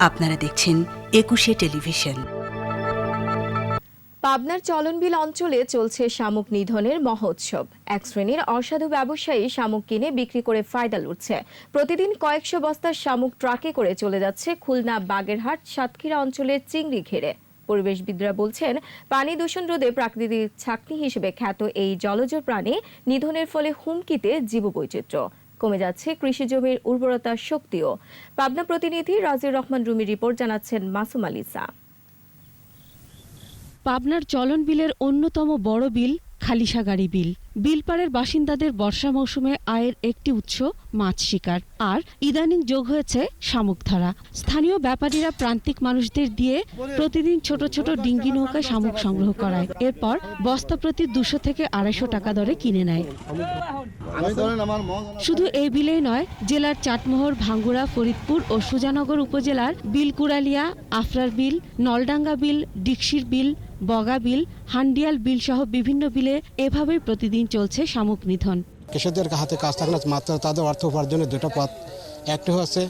আপনারা দেখছেন একুশে টেলিভিশন। পাবনার চলনবিল অঞ্চলে চলছে শামুক নিধনের মহোৎসব। এক শ্রেণির অসাধু ব্যবসায়ী শামুক কিনে বিক্রি করে ফায়দা লুটছে। প্রতিদিন কয়েকশো বস্তা শামুক ট্রাকে করে চলে যাচ্ছে খুলনা বাগেরহাট সাতক্ষীরা অঞ্চলের চিংড়ি ঘেরে। পরিবেশবিদরা বলছেন, পানি দূষণ রোধে প্রাকৃতিক ছাকনি হিসেবে খ্যাত এই জলজ প্রাণী নিধনের ফলে হুমকিতে জীববৈচিত্র্য। কমে যাচ্ছে, কৃষি জমির উর্বরতা শক্তিও। পাবনা প্রতিনিধি রাজির রহমান রুমি রিপোর্ট জানাচ্ছেন মাসুম আলিসা। পাবনার চলন বিলের অন্যতম বড় বিল খালিশাগাড়ি বিল। বিলপাড়ের বাসিন্দাদের বর্ষা মৌসুমে আয়ের একটি উৎস মাছ শিকার। আর ইদানিং যোগ হয়েছে শামুক ধরা। স্থানীয় ব্যাপারীরা প্রান্তিক মানুষদের দিয়ে প্রতিদিন ছোট ছোট ডিঙ্গি নৌকায় শামুক সংগ্রহ করায়। এরপর বস্তা প্রতি দুশো থেকে আড়াইশো টাকা দরে কিনে নেয়। শুধু এই বিলেই নয়, জেলার চাটমোহর, ভাঙ্গুড়া, ফরিদপুর ও সুজানগর উপজেলার বিলকুড়ালিয়া আফরার বিল, নলডাঙ্গা বিল, ডিকশির বিল বগা বিল হান্ডিয়াল বিল সহ বিভিন্ন বিলে এভাবেই প্রতিদিন চলছে শামুক নিধন। কৃষকদের হাতে কাজ থাকলে মাত্র তাদের অর্থ উপার্জনের দুটো পথ। একটি হচ্ছে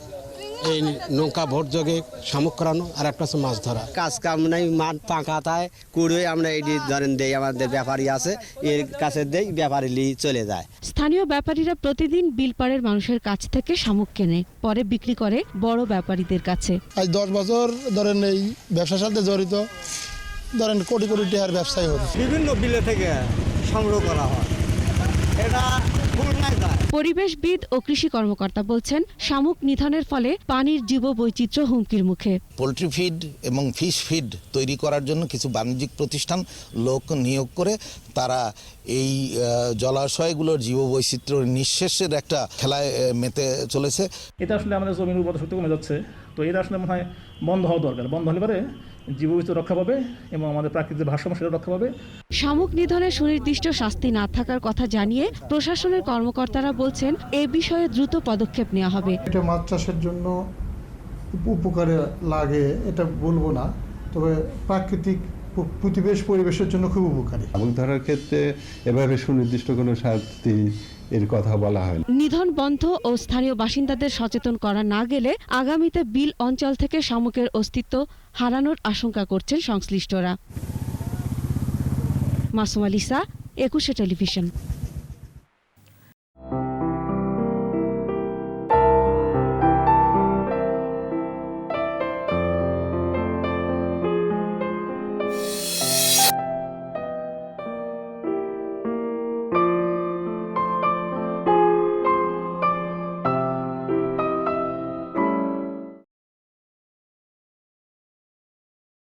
এই নৌকা ভোট যোগে শামুক করানো আর একটা হচ্ছে মাছ ধরা। কাজ কাম নাই মাঠ ফাঁকা তাই কুড়ে আমরা এটি ধরেন দেই আমাদের ব্যাপারী আছে এর কাছে দেই ব্যাপারী লি চলে যায়। স্থানীয় ব্যাপারীরা প্রতিদিন বিলপাড়ের মানুষের কাছ থেকে শামুক কেনে পরে বিক্রি করে বড় ব্যাপারীদের কাছে। আজ দশ বছর ধরেন এই ব্যবসার সাথে জড়িত। ধরেন কোটি কোটি টাকার ব্যবসায় হবে। বিভিন্ন বিলে থেকে সংগ্রহ করা হয়। এটা পরিবেশবিদ ও কৃষি কর্মকর্তা বলছেন শামুক নিধনের ফলে পানির জীববৈচিত্র্য হুমকির মুখে। পোলট্রি ফিড এবং ফিশ ফিড তৈরি করার জন্য কিছু বাণিজ্যিক প্রতিষ্ঠান লোক নিয়োগ করে তারা এই জলাশয়গুলোর জীববৈচিত্র্য নিঃশেষের একটা খেলায় মেতে চলেছে। এটা আসলে আমাদের জমির উর্বরতা শক্তি কমে যাচ্ছে। তো এটা আসলে মনে হয় বন্ধ হওয়া দরকার। বন্ধ হলে পরে জীববৈচিত্র্য রক্ষা পাবে এবং আমাদের প্রাকৃতিক ভারসাম্য সেটা রক্ষা পাবে। শামুক নিধনে সুনির্দিষ্ট শাস্তি না থাকার কথা জানিয়ে প্রশাসনের কর্মকর্তারা বলছেন এ বিষয়ে দ্রুত পদক্ষেপ নেওয়া হবে। এটা মাছ চাষের জন্য উপকারে লাগে এটা বলব না। তবে প্রাকৃতিক প্রতিবেশ পরিবেশের জন্য খুব উপকারী। শামুক ধরার ক্ষেত্রে এভাবে সুনির্দিষ্ট কোনো শাস্তি এর কথা বলা হয় নিধন বন্ধ ও স্থানীয় বাসিন্দাদের সচেতন করা না গেলে আগামীতে বিল অঞ্চল থেকে শামুকের অস্তিত্ব হারানোর আশঙ্কা করছেন সংশ্লিষ্টরা। মাসুম আলিসা একুশে টেলিভিশন।